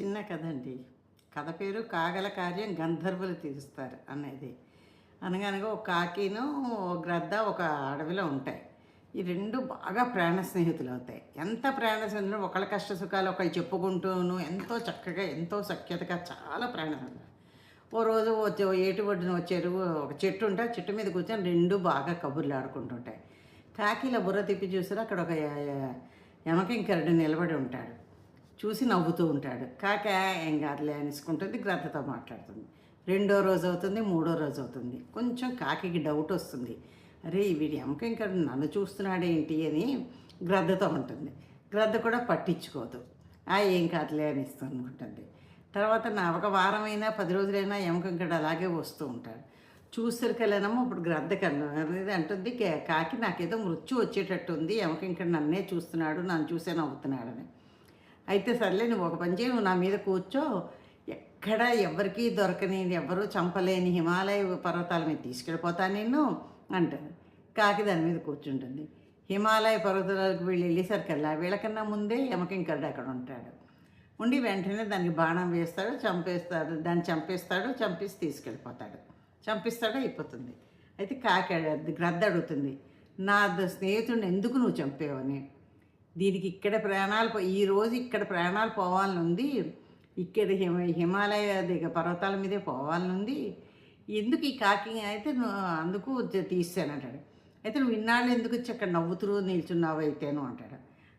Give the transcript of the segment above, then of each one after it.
చిన్న కథ అండి కథ పేరు కాగల కార్యం గంధర్వులు తీరుస్తారు అనేది. అనగనగా ఒక కాకిను ఒక గ్రద్ద ఒక అడవిలో ఉంటాయి. ఈ రెండు బాగా ప్రాణ స్నేహితులు అవుతాయి. ఎంత ప్రాణ స్నేహితులు ఒకళ్ళ కష్ట సుఖాలు ఒకళ్ళు చెప్పుకుంటూను ఎంతో చక్కగా ఎంతో సఖ్యతగా చాలా ప్రాణ ఓ రోజు వచ్చే ఏటి ఒడ్డున వచ్చారు ఒక చెట్టు ఉంటే చెట్టు మీద కూర్చొని రెండు బాగా కబుర్లు ఆడుకుంటుంటాయి. కాకిల బుర్ర తిప్పి చూసారు అక్కడ ఒక యమకింకరుడు నిలబడి ఉంటాడు. చూసి నవ్వుతూ ఉంటాడు. కాక ఏం కాదులే అనేసుకుంటుంది గ్రద్దతో మాట్లాడుతుంది. రెండో రోజు అవుతుంది మూడో రోజు అవుతుంది. కొంచెం కాకికి డౌట్ వస్తుంది. అరే వీడి ఇంకా నన్ను చూస్తున్నాడేంటి అని గ్రద్దతో ఉంటుంది గ్రద్ద కూడా పట్టించుకోదు. ఆ ఏం కాదులే అని ఉంటుంది తర్వాత నా ఒక వారమైనా పది రోజులైనా యమకంకడు అలాగే వస్తూ ఉంటాడు. చూసరికెళ్ళానమ్మా ఇప్పుడు గ్రద్ద కన్నా అనేది అంటుంది. కాకి నాకేదో మృత్యు వచ్చేటట్టు ఉంది ఇంకా నన్నే చూస్తున్నాడు నన్ను చూసే నవ్వుతున్నాడని. అయితే సర్లే నువ్వు ఒక పని చేయి నువ్వు నా మీద కూర్చో. ఎక్కడ ఎవరికీ దొరకని ఎవరూ చంపలేని హిమాలయ పర్వతాల మీద తీసుకెళ్ళిపోతా నేను అంటుంది. కాకి దాని మీద కూర్చుంటుంది. హిమాలయ పర్వతాలకు వీళ్ళు వెళ్ళేసరికల్లా వీళ్ళకన్నా ముందే యమకింకరుడు అక్కడ ఉంటాడు. ఉండి వెంటనే దానికి బాణం వేస్తాడు చంపేస్తాడు దాన్ని చంపేస్తాడు చంపేసి తీసుకెళ్ళిపోతాడు. చంపిస్తాడు అయిపోతుంది. అయితే కాకి గ్రద్ద అడుగుతుంది నా స్నేహితుడిని ఎందుకు నువ్వు చంపేవని? దీనికి ఇక్కడ ప్రాణాలు ఈ రోజు ఇక్కడ ప్రాణాలు పోవాలని ఉంది ఇక్కడ హిమ హిమాలయ దిగ పర్వతాల మీదే పోవాలని ఉంది ఎందుకు ఈ కాకింగ్ అయితే నువ్వు అందుకు త- అంటాడు. అయితే నువ్వు ఇన్నాళ్ళు ఎందుకు వచ్చి అక్కడ నవ్వుతూ నిల్చున్నావు అయితేను అంటాడు.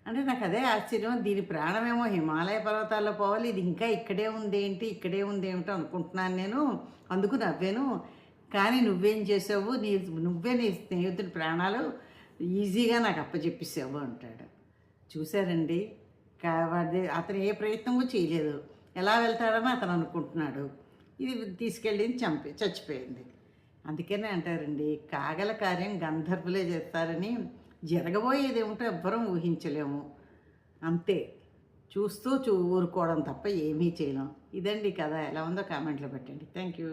అంటే నాకు అదే ఆశ్చర్యం. దీని ప్రాణమేమో హిమాలయ పర్వతాల్లో పోవాలి. ఇది ఇంకా ఇక్కడే ఉంది ఏంటి ఇక్కడే ఉంది అనుకుంటున్నాను నేను. అందుకు నవ్వాను. కానీ నువ్వేం చేసావు? నీ నువ్వే నీ స్నేహితుడి ప్రాణాలు ఈజీగా నాకు అప్పచెప్పేసావు అంటాడు. చూశారండి. కా- వాడి అతను ఏ ప్రయత్నము చేయలేదు. ఎలా వెళ్తాడని అతను అనుకుంటున్నాడు. ఇది తీసుకెళ్ళింది చంపి చచ్చిపోయింది. అందుకనే అంటారండి కాగల కార్యం గంధర్వులే చేస్తారని జరగబోయేది ఏమిటో ఎవ్వరం ఊహించలేము. అంతే. చూస్తూ చూ ఊరుకోవడం తప్ప ఏమీ చేయలేం. ఇదండి కదా ఎలా ఉందో కామెంట్లో పెట్టండి. Thank you.